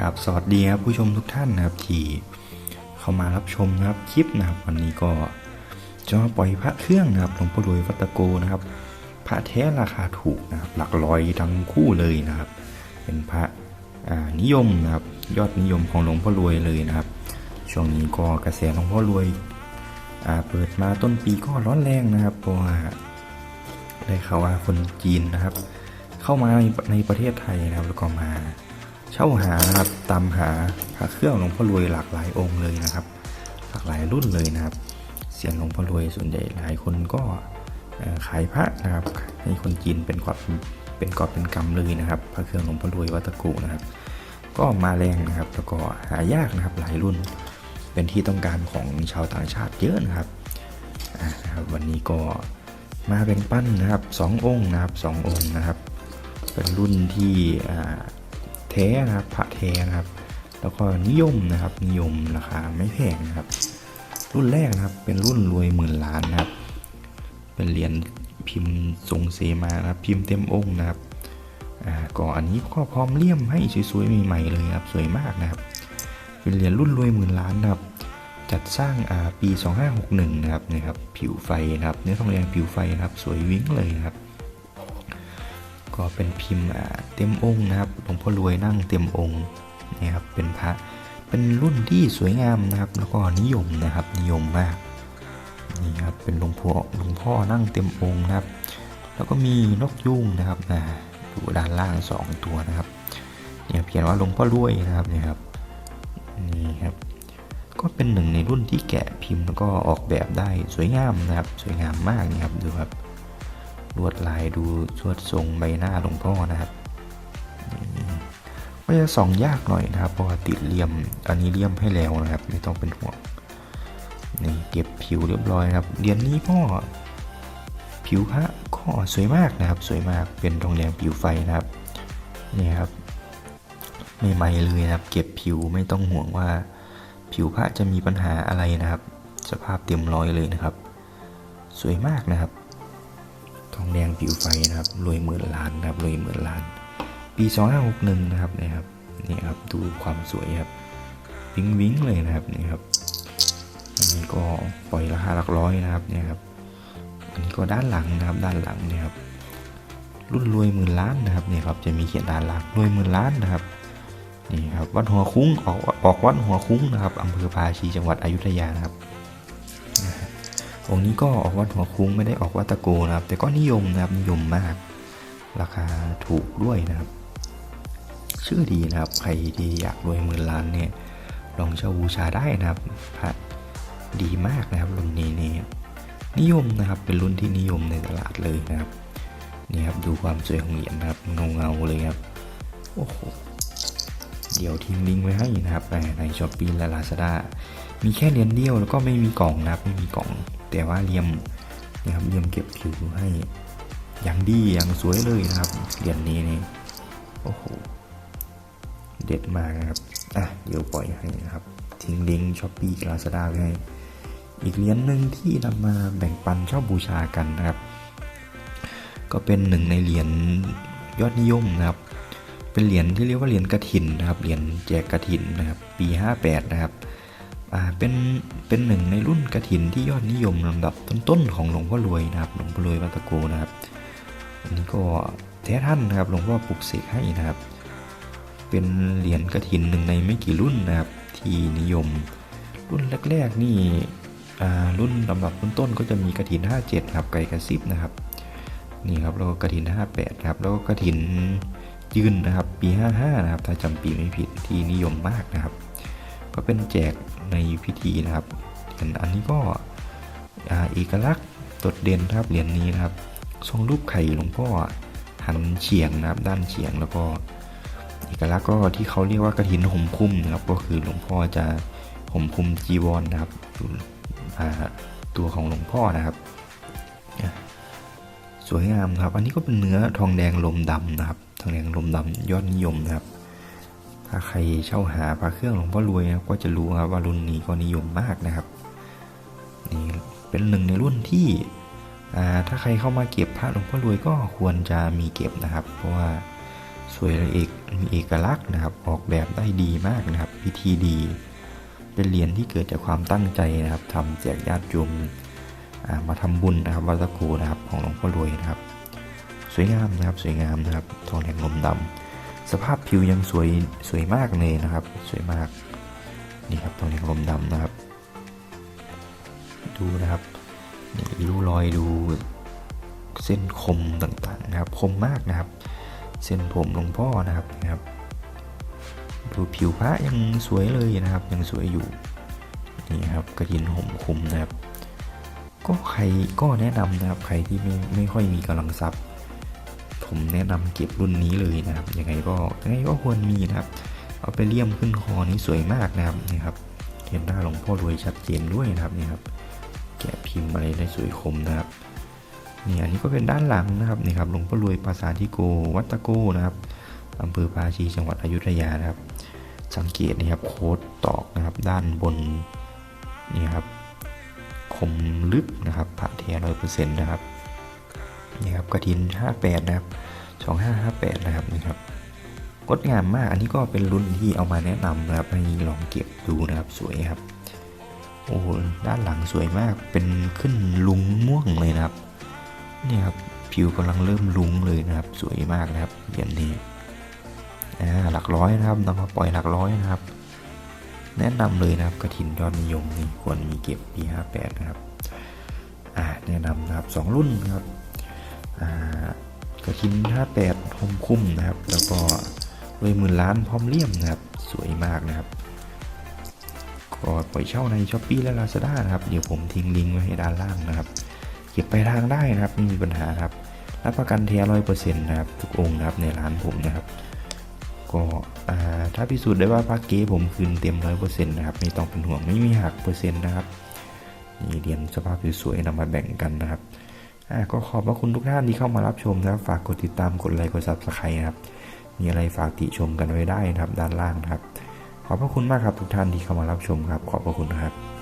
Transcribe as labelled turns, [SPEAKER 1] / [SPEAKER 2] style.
[SPEAKER 1] กับสวัสดีครับผู้ชมทุกท่านนะครับที่เข้ามารับชมนะครับคลิปนะครับ วันนี้ก็จะมาปล่อยพระเครื่องนะครับหลวงพ่อรวยวัดตะโกนะครับ พระแท้ราคาถูกนะครับ หลักร้อยทั้งคู่เลยนะครับ เป็นพระนิยมนะครับ ยอดนิยมของหลวงพ่อรวยเลยนะครับ ช่วงนี้ก็กระแสหลวงพ่อรวยเปิดมาต้นปีก็ร้อนแรงนะครับเพราะว่าได้ข่าวว่าคนจีนนะครับ เข้ามาในในประเทศไทยนะครับแล้วก็มา เช่าหานะครับตามหาพระเครื่องหลวงพ่อรวยหลากหลายองค์เลยนะครับ หลากหลายรุ่นเลยนะครับเสียงหลวงพ่อรวยส่วนใหญ่หลายคนก็ขายพระนะครับให้คนจีนเป็นกอบเป็นกอบเป็นกำเลยนะครับ พระเครื่องหลวงพ่อรวยวัดตะกุนะครับ ก็มาแรงนะครับแล้วก็หายากนะครับหลายรุ่นเป็นที่ต้องการของชาวต่างชาติเยอะนะครับนะครับ วันนี้ก็มาเป็นปั้นนะครับสององค์นะครับสององค์นะครับ เป็นรุ่นที่อ่า แท้นะครับพระแท้นะครับ แล้วก็นิยมนะครับ นิยมราคาไม่แพงนะครับ รุ่นแรกนะครับ เป็นรุ่นรวยหมื่นล้านนะครับ เป็นเหรียญพิมพ์ทรงเสมานะครับ พิมพ์เต็มองค์นะครับอ่าก็อันนี้ก็พร้อมเลี่ยมให้สวยๆใหม่ๆเลยครับ สวยมากนะครับ เป็นเหรียญรุ่นรวยหมื่นล้านนะครับจัดสร้างอ่าปี 2561 นะครับนี่ครับ ผิวไฟนะครับ เนื้อทองแดงผิวไฟนะครับ สวยวิ้งเลยนะครับ ก็เป็นพิมพ์เต็มองค์นะครับหลวงพ่อรวยนั่งเต็มองค์นี่ครับเป็นพระเป็นรุ่นที่สวยงามนะครับ แล้วก็นิยมนะครับนิยมมากนี่ครับเป็นหลวงพ่อหลวงพ่อนั่งเต็มองค์นะครับ แล้วก็มีนกยุงนะครับอ่าดูด้านล่างสองตัวนะครับเนี่ยเขียนว่าหลวงพ่อรวยนะครับนี่ครับนี่ครับ ก็เป็นหนึ่งในรุ่นที่แกะพิมพ์แล้วก็ออกแบบได้สวยงามนะครับ สวยงามมากนะครับดูครับ ลวดลายดูสวดทรงใบหน้าหลวงพ่อนะครับก็จะส่องยากหน่อยนะครับเพราะว่าติดเลี่ยมอันนี้เลี่ยมให้แล้วนะครับ ไม่ต้องเป็นห่วงนี่เก็บผิวเรียบร้อยนะครับเรียญนี้ก็ผิวพระก็สวยมากนะครับ สวยมากเป็นทองแดงผิวไฟนะครับนี่ครับใหม่ๆเลยนะครับ เก็บผิวไม่ต้องห่วงว่า ผิวพระจะมีปัญหาอะไรนะครับ สภาพเต็มร้อยเลยนะครับ สวยมากนะครับ ทองแดงผิวไฟนะครับรวยหมื่นล้านนะครับรวยหมื่นล้าน ปี 2561 นะครับนี่ครับนี่ครับดูความสวยครับวิ้งวิ้งเลยนะครับนี่ครับอันนี้ก็ปล่อยราคาหลักร้อยนะครับเนี่ยครับอันนี้ก็ด้านหลังนะครับด้านหลังเนี่ยครับรุ่นรวยหมื่นล้านนะครับเนี่ยครับจะมีเขียนด้านหลังรวยหมื่นล้านนะครับนี่ครับวัดหัวคุ้งออกออกวัดหัวคุ้งนะครับอำเภอภาชีจังหวัดอยุธยานะครับ องค์นี้ก็ออกวัดหัวคุ้งไม่ได้ออกวัดตะโกนะครับ แต่ก็นิยมนะครับนิยมมาก ราคาถูกด้วยนะครับ ชื่อดีนะครับ ใครที่อยากรวยหมื่นล้านเนี่ยลองเช่าบูชาได้นะครับพระดีมากนะครับรุ่นนี้นี่นิยมนะครับเป็นรุ่นที่นิยมในตลาดเลยนะครับนี่ครับดูความสวยของเหรียญนะครับเงาเงาๆเลยครับโอ้โห เดี๋ยวทิ้งลิงก์ไว้ให้นะครับในช้อปปี้และลาซาด้ามีแค่เหรียญเดียวแล้วก็ไม่มีกล่องนะครับไม่มีกล่อง แต่ว่าเลี่ยมนะครับเลี่ยมเก็บผิวให้อย่างดีอย่างสวยเลยนะครับเหรียญนี้นี่โอ้โหเด็ดมากนะครับอะเดี๋ยวปล่อยให้นะครับ ทิ้งลิงก์ช้อปปี้ลาซาด้าไว้ให้อีกเหรียญหนึ่งที่นำมาแบ่งปันช่าบูชากันนะครับ ก็เป็นหนึ่งในเหรียญยอดนิยมนะครับ เป็นเหรียญที่เรียกว่าเหรียญกระถินนะครับ เหรียญแจกกระถินนะครับ ปี 58 นะครับ อ่า เป็น เป็นหนึ่งในรุ่นกระถินที่ยอดนิยมลำดับต้นๆของหลวงพ่อรวยนะครับ หลวงพ่อรวยวัตะโกนะครับ อันนี้ก็แท้ท่านนะครับ หลวงพ่อปลุกเสกให้นะครับ เป็นเหรียญกระถินหนึ่งในไม่กี่รุ่นนะครับ ที่นิยม รุ่นแรกๆนี่อ่ารุ่นลำดับต้นๆก็จะมีกระถิน 57 ครับ ไก่กระซิบนะครับ นี่ครับ แล้วก็กระถิน 58 ครับ แล้วก็กระถิน ยืนนะครับปี 55 นะครับ ถ้าจำปีไม่ผิดที่นิยมมากนะครับ ก็เป็นแจกในพิธีนะครับอันนี้ก็อ่าเอกลักษณ์โดเด่นนะครับเหรียญนี้นะครับ ทรงรูปไข่หลวงพ่อหันเฉียงนะครับ ด้านเฉียงแล้วก็เอกลักษณ์ก็ที่เขาเรียกว่ากระถินห่มคุ้มนะครับ ก็คือหลวงพ่อจะห่มคุ้มจีวรนะครับตัวของหลวงพ่อนะครับสวยงามครับ อันนี้ก็เป็นเนื้อทองแดงลมดำนะครับ แดงลมดำยอดนิยมนะครับ ถ้าใครเช่าหาพระเครื่องหลวงพ่อรวยนะก็จะรู้ครับว่ารุ่นนี้ก็นิยมมากนะครับนี่เป็นหนึ่งในรุ่นที่ถ้าใครเข้ามาเก็บพระหลวงพ่อรวยก็ควรจะมีเก็บนะครับ เพราะว่าสวยละเอกมีเอกลักษณ์นะครับ ออกแบบได้ดีมากนะครับวิธีดี เป็นเหรียญที่เกิดจากความตั้งใจนะครับทำแจกญาติโยมมาทำบุญนะครับวัดตะโกนะครับของหลวงพ่อรวยนะครับ สวยงามนะครับ สวยงามนะครับ ทองแดงลมดำสภาพผิวยังสวยสวยมากเลยนะครับ สวยมาก นี่ครับทองแดงลมดำนะครับ ดูนะครับนี่ริ้วรอยดูเส้นคมต่างๆนะครับ คมมากนะครับ เส้นผมหลวงพ่อนะครับนะครับ ดูผิวพระยังสวยเลยนะครับ ยังสวยอยู่นี่ครับกระถินห่มคุมนะครับ ก็ใครก็แนะนำนะครับใครที่ไม่ไม่ค่อยมีกำลังทรัพย์ ผมแนะนำเก็บรุ่นนี้เลยนะครับยังไงก็ยังไงก็ควรมีนะครับ เอาไปเลี่ยมขึ้นคอนี่สวยมากนะครับนี่ครับเห็นหน้าหลวงพ่อรวยชัดเจนด้วยนะครับนี่ครับ แกะพิมพ์อะไรได้สวยคมนะครับนี่อันนี้ก็เป็นด้านหลังนะครับนี่ครับหลวงพ่อรวยปราสาททิโกวัตะโกนะครับอำเภอภาชีจังหวัดอยุธยานะครับ สังเกตนี่ครับโค้ดตอกนะครับ ด้านบนนี่ครับคมลึกนะครับผ่าเทียร้อยเปอร์เซ็นต์นะครับ นี่ครับกระถินห้าแปดนะครับสองห้าห้าแปดนะครับนี่ครับงดงามมาก อันนี้ก็เป็นรุ่นที่เอามาแนะนำนะครับให้ลองเก็บดูนะครับสวยครับ โอ้ด้านหลังสวยมากเป็นขึ้นลุงม่วงเลยนะครับนี่ครับผิวกำลังเริ่มลุงเลยนะครับ สวยมากนะครับเหรียญนี้อ่าหลักร้อยนะครับนำมาปล่อยหลักร้อยนะครับ แนะนำเลยนะครับกระถินยอดนิยมนี่ควรมีเก็บปี58 นะครับอ่าแนะนำนะครับสองรุ่นครับ กระถิน58หมคุ้มนะครับ แล้วก็รวยหมื่นล้านพร้อมเลี่ยมนะครับ สวยมากนะครับ ก็ปล่อยเช่าใน s h อ p e e และ Lazada นะครับ เดี๋ยวผมทิ้งลิงก์ไว้ให้ด้านล่างนะครับ เก็บไปทางได้นะครับ ไม่มีปัญหาครับ รับประกันเทียร้อยเปอร์เซ็นต์นะครับ ทุกองค์นะครับในร้านผมนะครับ ก็ถ้าพิสูจน์ได้ว่าพระเก๊ผมคืนเต็มร้อยเปอร์เซ็นต์นะครับ ไม่ต้องเป็นห่วงไม่มีหักเปอร์เซ็นต์นะครับนี่เรียญสภาพสวยๆนำมาแบ่งกันนะครับ ก็ขอบพระคุณทุกท่านที่เข้ามารับชมนะครับ ฝากกดติดตามกดไลค์กดซับสไครต์นะครับ มีอะไรฝากติชมกันไว้ได้นะครับ ด้านล่างนะครับ ขอบพระคุณมากครับทุกท่านที่เข้ามารับชมครับ ขอบพระคุณครับ